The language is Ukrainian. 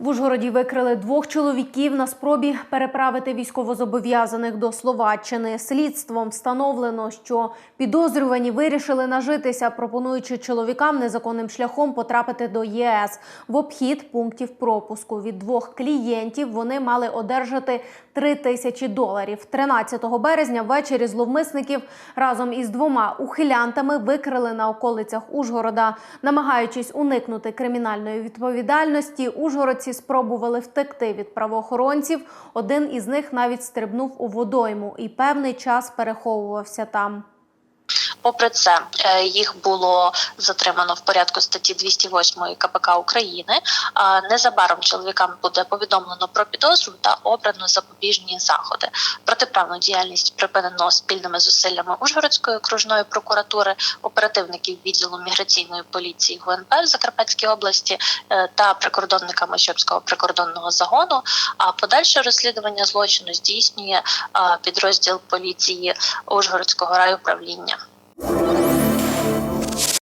В Ужгороді викрили двох чоловіків на спробі переправити військовозобов'язаних до Словаччини. Слідством встановлено, що підозрювані вирішили нажитися, пропонуючи чоловікам незаконним шляхом потрапити до ЄС в обхід пунктів пропуску. Від двох клієнтів вони мали одержати 3 тисячі доларів. 13 березня ввечері зловмисників разом із двома ухилянтами викрили на околицях Ужгорода, намагаючись уникнути кримінальної відповідальності. Ужгородці спробували втекти від правоохоронців. Один із них навіть стрибнув у водойму і певний час переховувався там. Попри це, е, їх було затримано в порядку статті 208 КПК України. Незабаром чоловікам буде повідомлено про підозру та обрано запобіжні заходи. Протиправну діяльність припинено спільними зусиллями Ужгородської окружної прокуратури, оперативників відділу міграційної поліції ГУНП в Закарпатській області е, та прикордонниками Чопського прикордонного загону. А подальше розслідування злочину здійснює підрозділ поліції Ужгородського райуправління. you